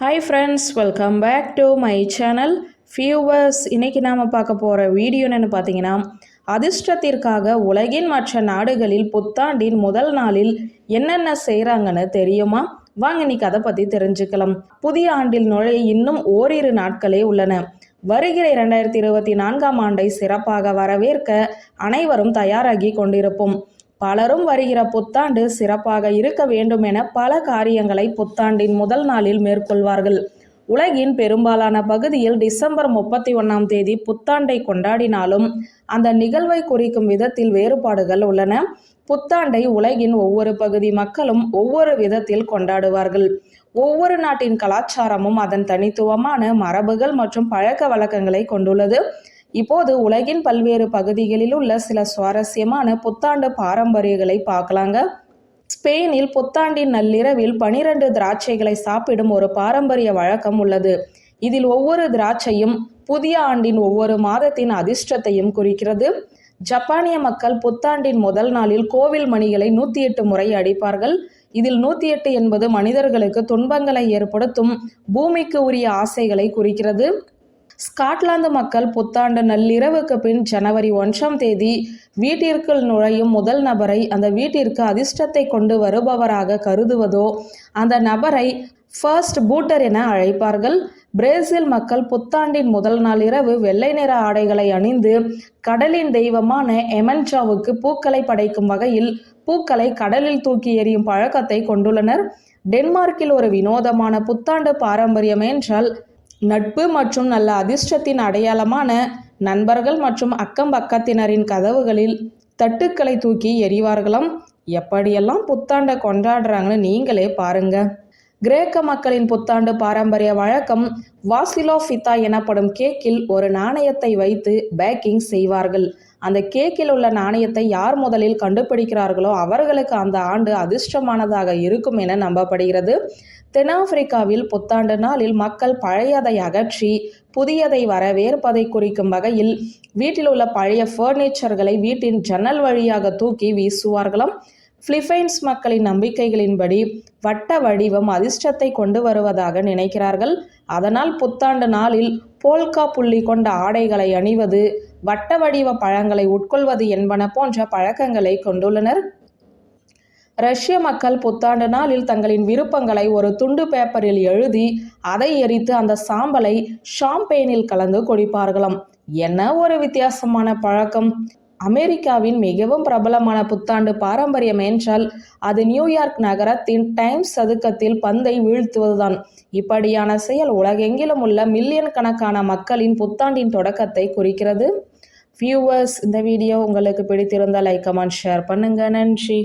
Hi friends welcome back to my channel ஃபியூவர்ஸ் இன்னைக்கு நாம் பார்க்க போகிற வீடியோன்னு பார்த்தீங்கன்னா அதிர்ஷ்டத்திற்காக உலகின் மற்ற நாடுகளில் புத்தாண்டின் முதல் நாளில் என்னென்ன செய்கிறாங்கன்னு தெரியுமா? வாங்க இன்னைக்கு அதை பற்றி தெரிஞ்சுக்கலாம். புதிய ஆண்டில் நுழைய இன்னும் ஓரிரு நாட்களே உள்ளன. வருகிற இரண்டாயிரத்தி இருபத்தி நான்காம் ஆண்டை சிறப்பாக வரவேற்க அனைவரும் தயாராகி கொண்டிருப்போம். பலரும் வருகிற புத்தாண்டு சிறப்பாக இருக்க வேண்டும் என பல காரியங்களை புத்தாண்டின் முதல் நாளில் மேற்கொள்வார்கள். உலகின் பெரும்பாலான பகுதியில் டிசம்பர் முப்பத்தி ஒன்றாம் தேதி புத்தாண்டை கொண்டாடினாலும் அந்த நிகழ்வை குறிக்கும் விதத்தில் வேறுபாடுகள் உள்ளன. புத்தாண்டை உலகின் ஒவ்வொரு பகுதி மக்களும் ஒவ்வொரு விதத்தில் கொண்டாடுவார்கள். ஒவ்வொரு நாட்டின் கலாச்சாரமும் அதன் தனித்துவமான மரபுகள் மற்றும் பழக்க வழக்கங்களை கொண்டுள்ளது. இப்போது உலகின் பல்வேறு பகுதிகளில் உள்ள சில சுவாரஸ்யமான புத்தாண்டு பாரம்பரியங்களை பார்க்கலாங்க. ஸ்பெயினில் புத்தாண்டின் நள்ளிரவில் பனிரெண்டு திராட்சைகளை சாப்பிடும் ஒரு பாரம்பரிய வழக்கம் உள்ளது. இதில் ஒவ்வொரு திராட்சையும் புதிய ஆண்டின் ஒவ்வொரு மாதத்தின் அதிர்ஷ்டத்தையும் குறிக்கிறது. ஜப்பானிய மக்கள் புத்தாண்டின் முதல் நாளில் கோவில் மணிகளை நூற்றி எட்டு முறை அடிப்பார்கள். இதில் நூற்றி எட்டு என்பது மனிதர்களுக்கு துன்பங்களை ஏற்படுத்தும் பூமிக்கு உரிய ஆசைகளை குறிக்கிறது. ஸ்காட்லாந்து மக்கள் புத்தாண்டு நள்ளிரவுக்கு பின் ஜனவரி ஒன்றாம் தேதி வீட்டிற்குள் நுழையும் முதல் நபரை அந்த வீட்டிற்கு அதிர்ஷ்டத்தை கொண்டு வருபவராக கருதுவதோ அந்த நபரை ஃபர்ஸ்ட் பூட்டர் என அழைப்பார்கள். பிரேசில் மக்கள் புத்தாண்டின் முதல் நாள் இரவு வெள்ளை நிற ஆடைகளை அணிந்து கடலின் தெய்வமான எமன்ஷாவுக்கு பூக்களை படைக்கும் வகையில் பூக்களை கடலில் தூக்கி எறியும் பழக்கத்தை கொண்டுள்ளனர். டென்மார்க்கில் ஒரு வினோதமான புத்தாண்டு பாரம்பரியம் என்றால் நட்பு மற்றும் நல்ல அதிர்ஷ்டத்தின் அடையாளமான நண்பர்கள் மற்றும் அக்கம் பக்கத்தினரின் கதவுகளில் தட்டுக்களை தூக்கி எறிவார்களாம். எப்படியெல்லாம் புத்தாண்டை கொண்டாடுறாங்கன்னு நீங்களே பாருங்கள் கிரேக்க மக்களின் புத்தாண்டு பாரம்பரிய வழக்கம் வாசிலோஃபிதா எனப்படும் கேக்கில் ஒரு நாணயத்தை வைத்து பேக்கிங் செய்வார்கள். அந்த கேக்கில் உள்ள நாணயத்தை யார் முதலில் கண்டுபிடிக்கிறார்களோ அவர்களுக்கு அந்த ஆண்டு அதிர்ஷ்டமானதாக இருக்கும் என நம்பப்படுகிறது. தென்னாப்பிரிக்காவில் புத்தாண்டு நாளில் மக்கள் பழையதை அகற்றி புதியதை வரவேற்பதை குறிக்கும் வகையில் வீட்டில் உள்ள பழைய ஃபர்னிச்சர்களை வீட்டின் ஜன்னல் வழியாக தூக்கி வீசுவார்களாம். பிலிப்பைன்ஸ் மக்களின் நம்பிக்கைகளின்படி வட்ட வடிவம் அதிர்ஷ்டத்தை கொண்டு வருவதாக நினைக்கிறார்கள். அதனால் புத்தாண்டு நாளில் போல்கா புள்ளி கொண்ட ஆடைகளை அணிவது வட்ட வடிவ பழங்களை உட்கொள்வது என்பன போன்ற பழக்கங்களை கொண்டுள்ளனர். ரஷ்ய மக்கள் புத்தாண்டு நாளில் தங்களின் விருப்பங்களை ஒரு துண்டு பேப்பரில் எழுதி அதை எரித்து அந்த சாம்பலை ஷாம்பெயினில் கலந்து குடிப்பார்களாம். என்ன ஒரு வித்தியாசமான பழக்கம்! அமெரிக்காவின் மிகவும் பிரபலமான புத்தாண்டு பாரம்பரியம் என்றால் அது நியூயார்க் நகரத்தின் டைம்ஸ் சதுக்கத்தில் பந்தை வீழ்த்துவதுதான். இப்படியான செயல் உலகெங்கிலும் உள்ள மில்லியன் கணக்கான மக்களின் புத்தாண்டின் தொடக்கத்தை குறிக்கிறது. வியூவர்ஸ் இந்த வீடியோ உங்களுக்கு பிடித்திருந்தால் லைக் கமெண்ட் ஷேர் பண்ணுங்க. நன்றி.